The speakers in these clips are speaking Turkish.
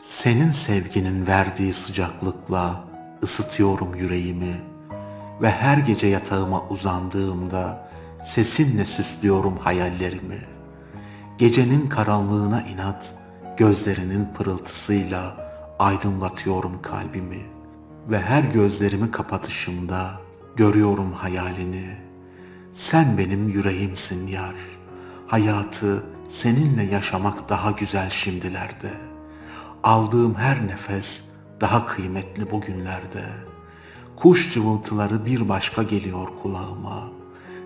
Senin sevginin verdiği sıcaklıkla ısıtıyorum yüreğimi ve her gece yatağıma uzandığımda sesinle süslüyorum hayallerimi. Gecenin karanlığına inat, gözlerinin pırıltısıyla aydınlatıyorum kalbimi ve her gözlerimi kapatışımda görüyorum hayalini. Sen benim yüreğimsin yar. Hayatı seninle yaşamak daha güzel şimdilerde. Aldığım her nefes daha kıymetli bugünlerde. Kuş cıvıltıları bir başka geliyor kulağıma.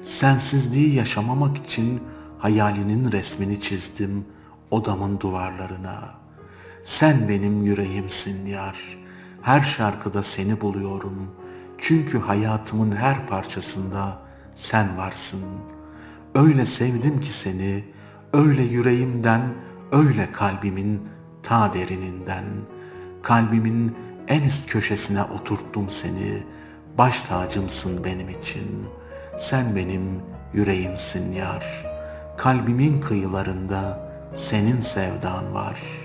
Sensizliği yaşamamak için hayalinin resmini çizdim odamın duvarlarına. Sen benim yüreğimsin yar. Her şarkıda seni buluyorum. Çünkü hayatımın her parçasında sen varsın. Öyle sevdim ki seni, öyle yüreğimden, öyle kalbimin ta derininden. Kalbimin en üst köşesine oturttum seni. Baş tacımsın benim için. Sen benim yüreğimsin yar. Kalbimin kıyılarında senin sevdan var.''